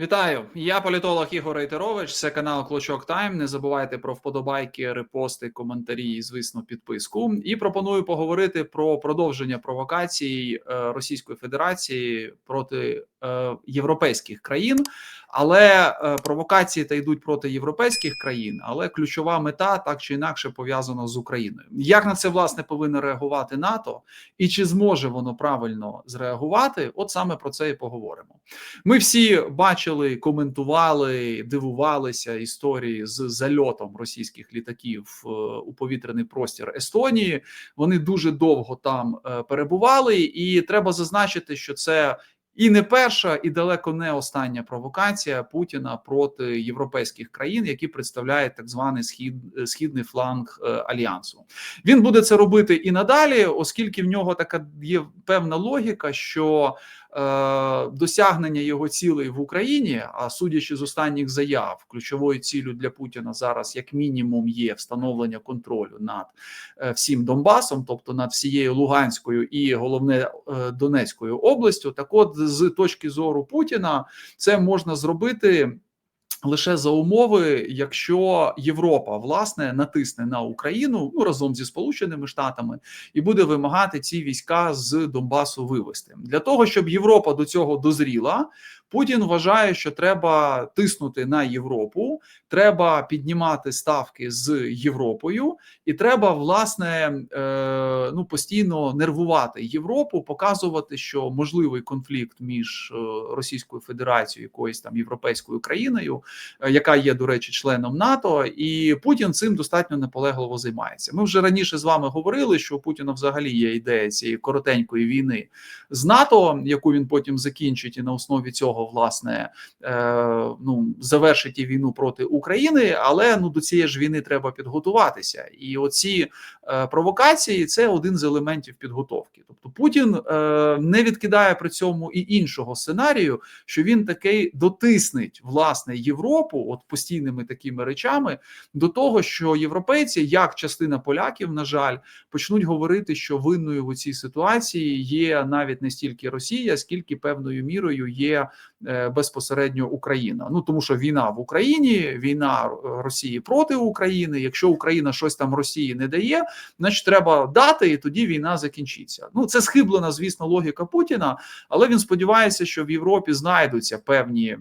Вітаю, я політолог Ігор Рейтерович. Це канал Клочок Тайм. Не забувайте про вподобайки, репости, коментарі і, звісно, підписку. І пропоную поговорити про продовження провокацій е, Російської Федерації проти європейських країн. Але е, провокації та йдуть проти європейських країн. Але ключова мета так чи інакше пов'язана з Україною. Як на це власне повинно реагувати НАТО, і чи зможе воно правильно зреагувати? От саме про це і поговоримо. Ми всі бачили, коментували, дивувалися історії з зальотом російських літаків е, у повітряний простір Естонії. Вони дуже довго там е, перебували, і треба зазначити, що це. І не перша, і далеко не остання провокація Путіна проти європейських країн, які представляють так званий схід східний фланг е, альянсу. Він буде це робити і надалі, оскільки в нього така є певна логіка, що досягнення його цілей в Україні, а судячи з останніх заяв, ключовою ціллю для Путіна зараз, як мінімум, є встановлення контролю над е, всім Донбасом, тобто над всією Луганською і головне е, Донецькою областю. Так, от з точки зору Путіна, це можна зробити. Лише за умови, якщо Європа власне натисне на Україну ну разом зі Сполученими Штатами і буде вимагати ці війська з Донбасу вивести для того, щоб Європа до цього дозріла. Путін вважає, що треба тиснути на Європу, треба піднімати ставки з Європою, і треба власне е, ну постійно нервувати Європу, показувати, що можливий конфлікт між е, Російською Федерацією, якоюсь там європейською країною, е, яка є, до речі, членом НАТО, і Путін цим достатньо наполегливо займається. Ми вже раніше з вами говорили, що у Путіна взагалі є ідея цієї коротенької війни з НАТО, яку він потім закінчить, і на основі цього власне е, ну завершить і війну проти України, але ну до цієї ж війни треба підготуватися, і оці е, провокації це один з елементів підготовки. Тобто Путін е, не відкидає при цьому і іншого сценарію, що він такий дотиснить власне Європу, от постійними такими речами, до того, що європейці, як частина поляків, на жаль, почнуть говорити, що винною в цій ситуації є навіть не стільки Росія, скільки певною мірою є безпосередньо Україна. Ну тому що війна в Україні, війна Росії проти України. Якщо Україна щось там Росії не дає, значить треба дати, і тоді війна закінчиться. Ну це схиблена, звісно, логіка Путіна, але він сподівається, що в Європі знайдуться певні.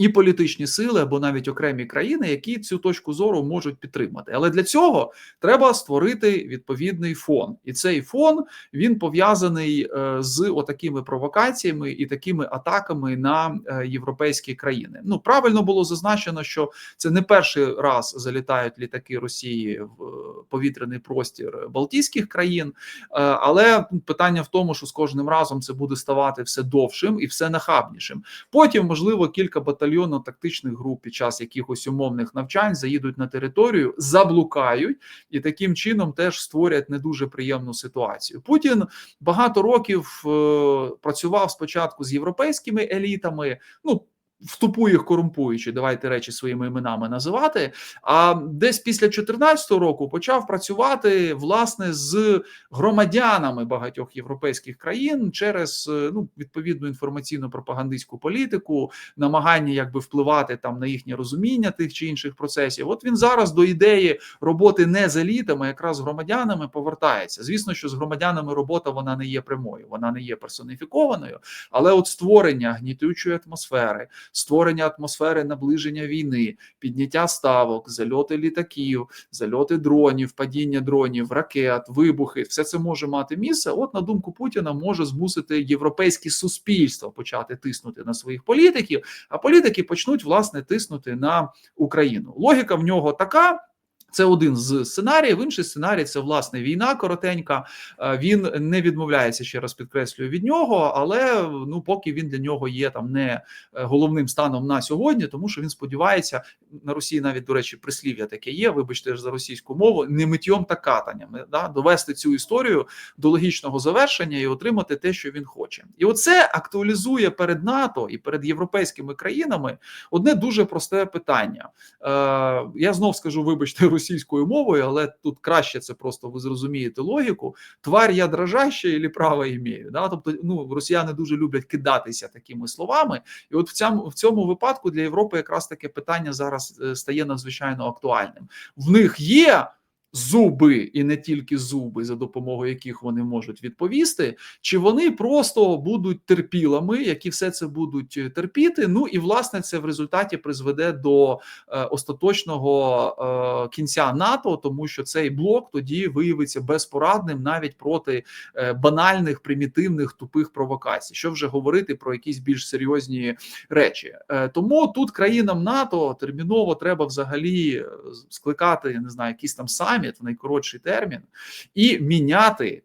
І політичні сили або навіть окремі країни, які цю точку зору можуть підтримати, але для цього треба створити відповідний фон, і цей фон він пов'язаний е, з отакими провокаціями і такими атаками на е, європейські країни. Ну правильно було зазначено, що це не перший раз залітають літаки Росії в е, повітряний простір Балтійських країн, але питання в тому, що з кожним разом це буде ставати все довшим і все нахабнішим. Потім можливо кілька батальйонів батальйонно-тактичних груп під час якихось умовних навчань заїдуть на територію, заблукають і таким чином теж створять не дуже приємну ситуацію. Путін багато років е, працював спочатку з європейськими елітами. Ну в тупу їх корумпуючи, давайте речі своїми іменами називати. А десь після 2014 року почав працювати власне з громадянами багатьох європейських країн через е, ну відповідну інформаційно пропагандистську політику, намагання якби впливати там на їхнє розуміння тих чи інших процесів. От він зараз до ідеї роботи не з елітами, якраз з громадянами повертається. Звісно, що з громадянами робота вона не є прямою, вона не є персоніфікованою, але от створення гнітючої атмосфери створення атмосфери наближення війни, підняття ставок, зальоти літаків, зальоти дронів, падіння дронів, ракет, вибухи все це може мати місце. От на думку Путіна може змусити європейське суспільство почати тиснути на своїх політиків, а політики почнуть власне тиснути на Україну. Логіка в нього така. Це один з сценаріїв. Інший сценарій це власне війна коротенька. Е, він не відмовляється ще раз підкреслюю від нього, але ну поки він для нього є там не е, головним станом на сьогодні, тому що він сподівається на Росії. Навіть до речі, прислів'я таке є. Вибачте за російську мову, не миттєм та катанням да довести цю історію до логічного завершення і отримати те, що він хоче, і оце актуалізує перед НАТО і перед європейськими країнами одне дуже просте питання. Е, Я знов скажу, вибачте, російською мовою, але тут краще це просто ви зрозумієте логіку. Тварь я дрожаща і право імею. Да? Тобто, ну росіяни дуже люблять кидатися такими словами, і от в цьому в цьому випадку для Європи якраз таке питання зараз е, стає надзвичайно актуальним. В них є зуби і не тільки зуби, за допомогою яких вони можуть відповісти, чи вони просто будуть терпілами, які все це будуть е, терпіти. Ну і власне це в результаті призведе до е, остаточного е, кінця НАТО, тому що цей блок тоді виявиться безпорадним навіть проти банальних, примітивних тупих провокацій. Що вже говорити про якісь більш серйозні речі? Тому тут країнам НАТО терміново треба взагалі скликати не знаю, якісь там саміт в найкоротший термін і міняти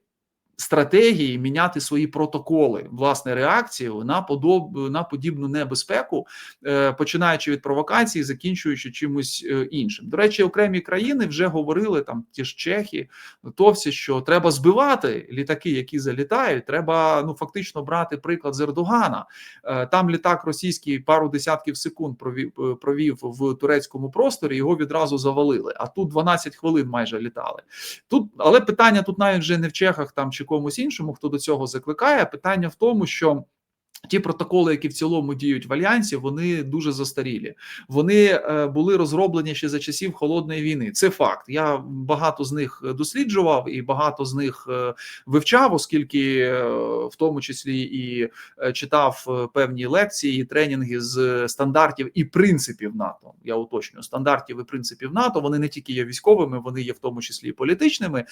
стратегії, міняти свої протоколи власне реакцію на подоб на подібну небезпеку, е, починаючи від провокації, закінчуючи чимось е, іншим. До речі, окремі країни вже говорили там ті ж чехи, литовці, що треба збивати літаки, які залітають. Треба ну фактично брати приклад з Ердогана. Е, Там літак російський пару десятків секунд провів провів в турецькому просторі. Його відразу завалили. А тут 12 хвилин майже літали. Тут але питання тут навіть вже не в чехах там чи комусь іншому, хто до цього закликає. Питання в тому, що. Ті протоколи, які в цілому діють в альянсі, вони дуже застарілі. Вони е, були розроблені ще за часів холодної війни. Це факт. Я багато з них досліджував і багато з них е, вивчав, оскільки е, в тому числі і е, читав е, певні лекції, і тренінги з стандартів і принципів НАТО. Я уточнюю стандартів і принципів НАТО. Вони не тільки є військовими, вони є в тому числі і політичними. Е,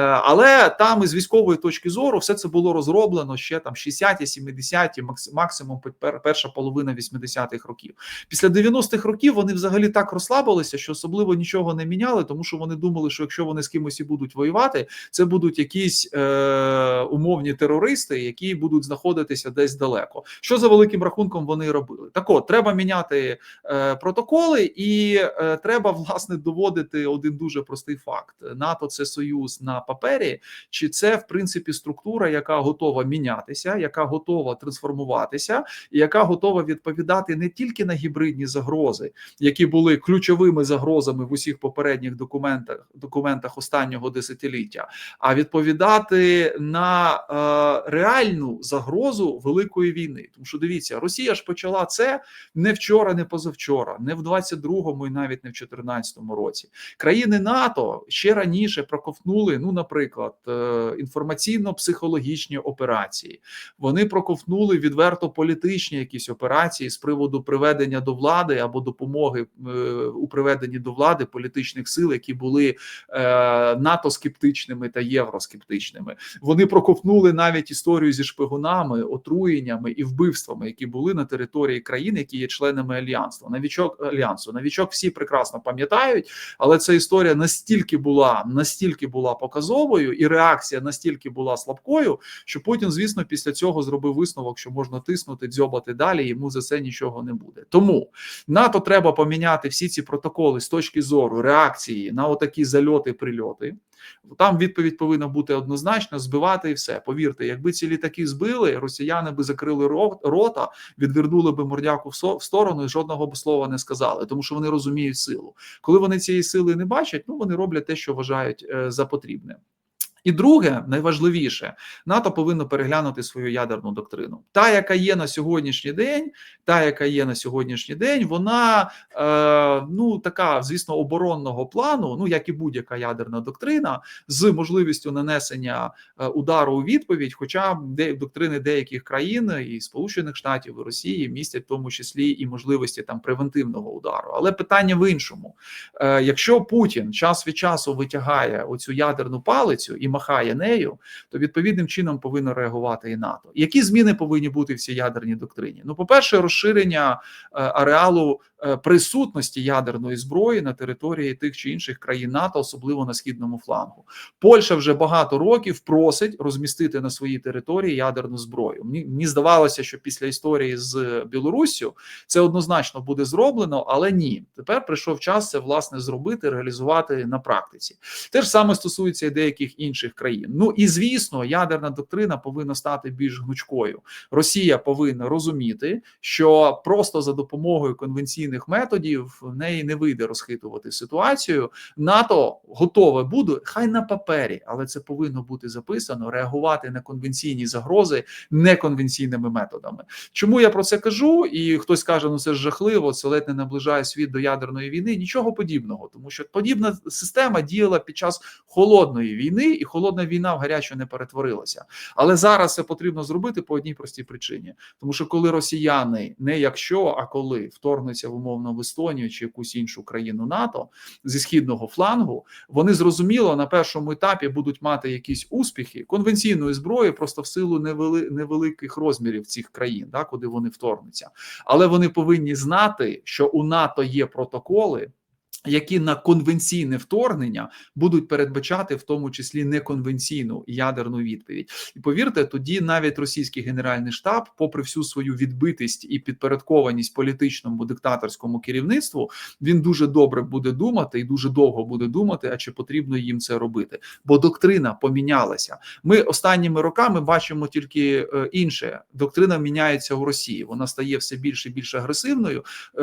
але там із військової точки зору все це було розроблено ще там 60-ті, 70-ті, максимум перша половина 80-х років. Після 90-х років вони взагалі так розслабилися, що особливо нічого не міняли, тому що вони думали, що якщо вони з кимось і будуть воювати, це будуть якісь е, умовні терористи, які будуть знаходитися десь далеко. Що за великим рахунком вони робили? Так от треба міняти е, протоколи, і е, треба власне доводити один дуже простий факт: НАТО це союз на папері, чи це в принципі структура, яка готова мінятися, яка готова трансформуватися трансформуватися, і яка готова відповідати не тільки на гібридні загрози, які були ключовими загрозами в усіх попередніх документах документах останнього десятиліття, а відповідати на е, реальну загрозу великої війни. Тому що дивіться, Росія ж почала це не вчора, не позавчора, не в 22-му і навіть не в 14-му році. Країни НАТО ще раніше проковтнули, ну, наприклад, е, інформаційно-психологічні операції. Вони проковтнули відверто політичні якісь операції з приводу приведення до влади або допомоги е, у приведенні до влади політичних сил, які були е, НАТО скептичними та євроскептичними. Вони проковтнули навіть історію зі шпигунами, отруєннями і вбивствами, які були на території країн, які є членами альянсу. Навічок альянсу навічок всі прекрасно пам'ятають, але ця історія настільки була настільки була показовою, і реакція настільки була слабкою, що Путін, звісно, після цього зробив висновок, що можна тиснути, дзьобати далі. Йому за це нічого не буде. Тому НАТО треба поміняти всі ці протоколи з точки зору реакції на отакі зальоти, прильоти. Там відповідь повинна бути однозначно збивати і все. Повірте, якби ці літаки збили, росіяни би закрили рота, відвернули би мордяку в сторону і жодного б слова не сказали, тому що вони розуміють силу. Коли вони цієї сили не бачать, ну вони роблять те, що вважають е, за потрібне. І друге, найважливіше, НАТО повинно переглянути свою ядерну доктрину. Та, яка є на сьогоднішній день, та яка є на сьогоднішній день, вона е, ну така, звісно, оборонного плану, ну як і будь-яка ядерна доктрина, з можливістю нанесення е, удару у відповідь. Хоча доктрини деяких країн і Сполучених Штатів і Росії містять в тому числі і можливості там превентивного удару. Але питання в іншому: е, якщо Путін час від часу витягає оцю ядерну палицю і махає нею, то відповідним чином повинно реагувати і НАТО. Які зміни повинні бути в цій ядерній доктрині? Ну, по перше, розширення е, ареалу Е, присутності ядерної зброї на території тих чи інших країн НАТО, особливо на східному флангу. Польща вже багато років просить розмістити на своїй території ядерну зброю. Мені, здавалося, що після історії з Білоруссю це однозначно буде зроблено, але ні. Тепер прийшов час це власне зробити, реалізувати на практиці. Те ж саме стосується і деяких інших країн. Ну і звісно, ядерна доктрина повинна стати більш гнучкою. Росія повинна розуміти, що просто за допомогою конвенційних методів в неї не вийде розхитувати ситуацію. НАТО готове буде, хай на папері, але це повинно бути записано. Реагувати на конвенційні загрози неконвенційними методами. Чому я про це кажу? І хтось каже, ну це ж жахливо, це ледь не наближає світ до ядерної війни. Нічого подібного, тому що подібна система діяла під час холодної війни, і холодна війна в гарячу не перетворилася. Але зараз це потрібно зробити по одній простій причині, тому що коли росіяни не якщо, а коли вторгнуться в умовно в Естонію чи якусь іншу країну НАТО зі східного флангу, вони зрозуміло на першому етапі будуть мати якісь успіхи конвенційної зброї, просто в силу невели, невеликих розмірів цих країн, да, куди вони вторгнуться. Але вони повинні знати, що у НАТО є протоколи. Які на конвенційне вторгнення будуть передбачати в тому числі неконвенційну ядерну відповідь, і повірте, тоді навіть російський генеральний штаб, попри всю свою відбитість і підпорядкованість політичному диктаторському керівництву, він дуже добре буде думати і дуже довго буде думати, а чи потрібно їм це робити, бо доктрина помінялася. Ми останніми роками бачимо тільки е, інше. Доктрина міняється у Росії. Вона стає все більше і більш агресивною, е,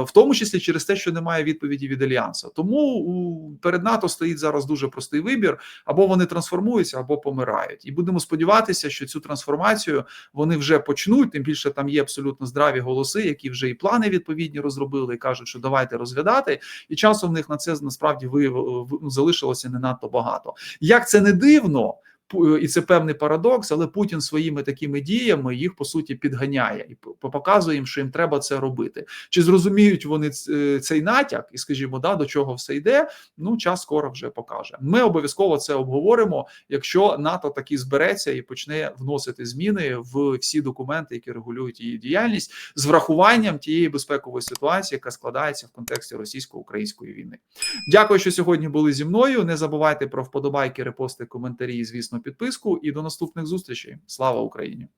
в тому числі через те, що немає відповіді від альянсу. Тому перед НАТО стоїть зараз дуже простий вибір: або вони трансформуються, або помирають. І будемо сподіватися, що цю трансформацію вони вже почнуть. Тим більше там є абсолютно здраві голоси, які вже і плани відповідні розробили, і кажуть, що давайте розглядати. І часу в них на це насправді виявило ну, залишилося не надто багато. Як це не дивно. Пу- І це певний парадокс, але Путін своїми такими діями їх по суті підганяє і показує їм, що їм треба це робити. Чи зрозуміють вони е, цей натяк, і скажімо, да, до чого все йде? Ну час скоро вже покаже. Ми обов'язково це обговоримо, якщо НАТО таки збереться і почне вносити зміни в всі документи, які регулюють її діяльність, з врахуванням тієї безпекової ситуації, яка складається в контексті російсько-української війни. Дякую, що сьогодні були зі мною. Не забувайте про вподобайки, репости, коментарі звісно, підписку. І до наступних зустрічей. Слава Україні!